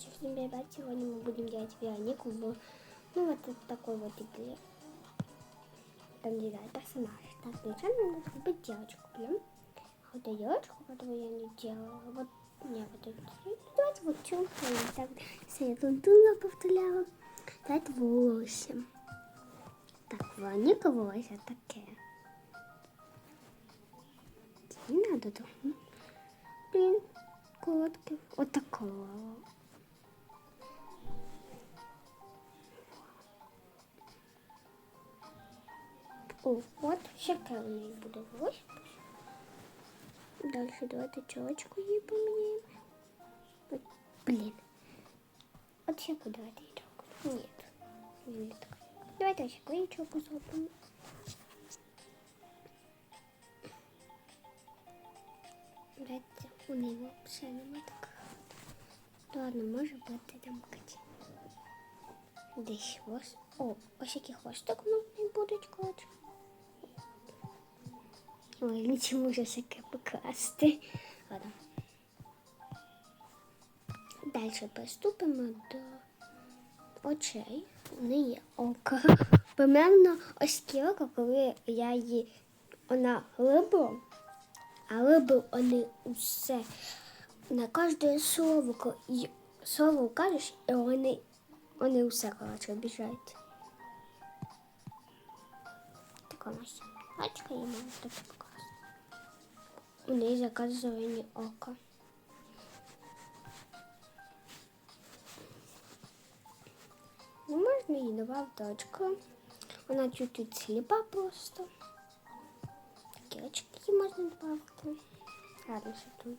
Всем привет! Сегодня мы будем делать Веронику в... Ну, вот такой вот игре. Кандидат персонаж. Так, сначала надо выбрать девочку, блин. А вот эту девочку, которую я не делала, вот... Не, вот эту. Ну, Давайте вот чё. Так, тулом повторяла. Давайте волосы. Так, Вероника волосы такие. Не надо ну. Блин, короткий. Вот такого. О, вот, щека у неї буде ось. Дальше давайте челочку їй поміняємо. От, блін. От щеку давайте їй челку. Нет, не так. Давайте щеку їй челку зробимо. Давайте у неї все нема так. Ладно, може бути там каті. Десь хвост. О, ось який хвостик у мене будуть коротше. Ой, чому вже всяке покласти? Ладно. Далі приступимо до очей. Неї є око. Примерно ось такі коли я її вона глибо, а глибо вони усе на кожне слово, ко- слово кажеш, і вони, вони усе коротше обіжають. Така ось. Бачка я можу тобі показати. У неї заказовані око. Ну, можна їй добавити очко. Вона чуть-чуть сліпа просто. Такі очки можна добавити. Ладно, що тут.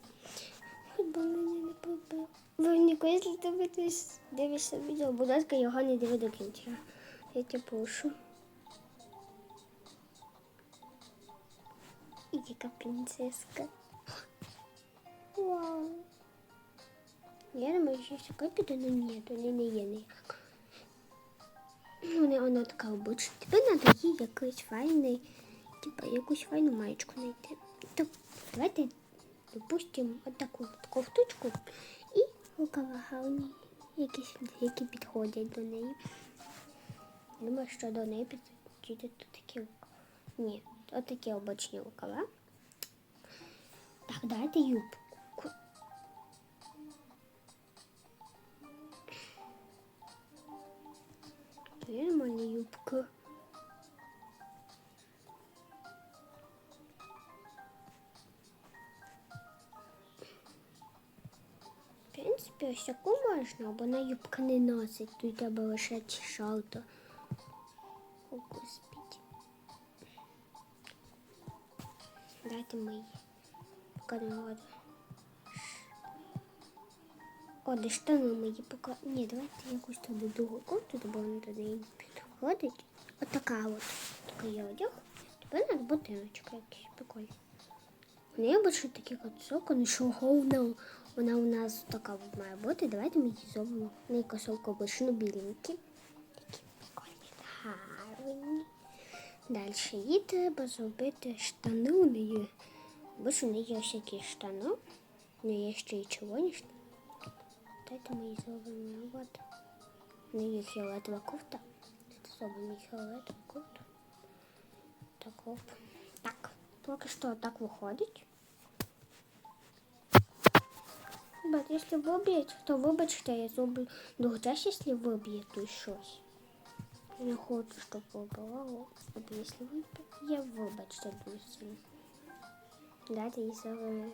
Хоч би мене не побив. Вероніко, якщо ти дивишся відео, будь ласка, його не диви до кінця. Я тебе прошу. Яка принцеска. Вау. Я думаю, що ще копіти, але ні, то не, не є ніяк. Вона, вона така обична. Тебе треба їй якийсь файний, типа якусь файну маєчку знайти. То давайте допустимо отаку от кофточку і рукава гарні, якісь, які підходять до неї. Думаю, що до неї тут такі рукава. Ні, от такі обичні рукава. Так, давайте юбку. Це нормальна юбка. В принципі, ось таку можна, бо на юбка не носить. Тут треба лише шалто. О, господи. Дайте ми її покажемо. О, де штани мої пока. Ні, давайте якусь туди другу кофту, бо вона туди не підходить. От така от. Такий одяг. Тепер треба ботиночка якісь прикольні. У неї більше таких от сокон, що головне, вона у нас така має бути. Давайте ми її зробимо. У неї косовка обично біленькі. Такі прикольні, гарні. Далі їй треба зробити штани у неї. Бо ж у неї є всякі штани. У неї є ще й червоні штани. Дайте ми її зробимо. От. У неї фіолетова кофта. Зробимо фіолетову кофту. Так, оп. Так, поки що так виходить. Ребят, якщо виб'ють, то вибачте, я зроблю другу часть, якщо виб'є тут щось. Я не хочу, щоб вибивало. Або якщо виб'є, я вибачте дуже сильно. Дайте їй зробимо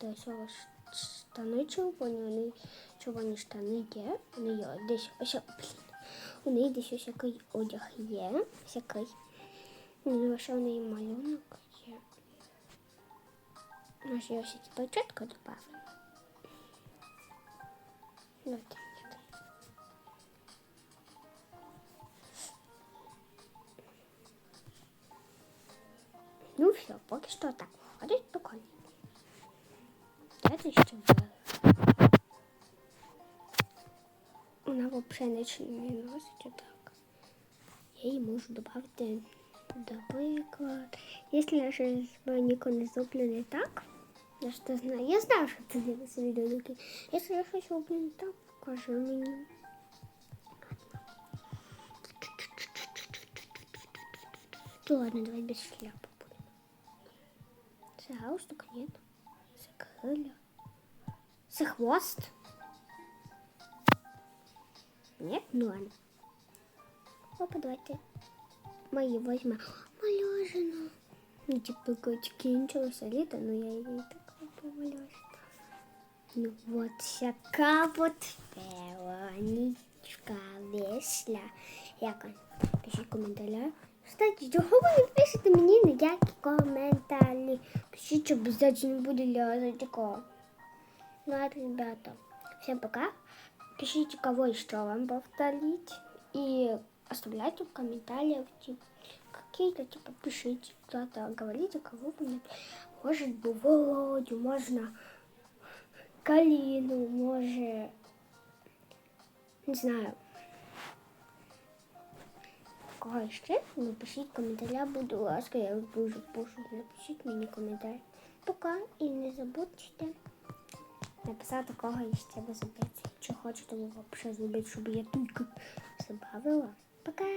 до цього штани червоні, вони червоні штани є. Вони є десь ось, блін. У неї десь ось який одяг є. Ось який. Ну, лише у неї малюнок є. Може, я ось ці початку добавлю. Давайте. Ну все, поки що так виходить прикольно. Давайте ще вверх. Вона взагалі нічого не носить отак. Я їй можу додати, наприклад, якщо я щось Вероніку не зроблю не так, Я ж то знаю. Я знаю, що ти дивишся відео таке. Якщо я щось роблю не так, покажи мені. То ладно, давай без шляпы будем. Це галстук, нет. Це крылья. Це хвост. Нет? Ну ладно. Опа, давайте мои возьмем. Малежину. Ну, типа, как кінчилося літо, но я її так помалюю. Ну, вот така вот Вероничка весля. Як он? Пишіть коментарі. Кстати, чого ви не пишете мені ніякі коментарі? Пишіть, що обов'язково буде для такого. Ну, а, ребята, всем пока. Пишите, кого еще вам повторить. И оставляйте в комментариях типа, какие-то, типа, пишите, кто-то говорите, кого вы не- Может быть, Володю, можно Калину, может, не знаю. Кого ще? Напишіть коментаря, будь ласка, я дуже прошу, напишіть мені коментар. Пока і не забудьте написати кого ще ви зробити. Чи хочете ви взагалі зробити, щоб я тільки забавила. Пока!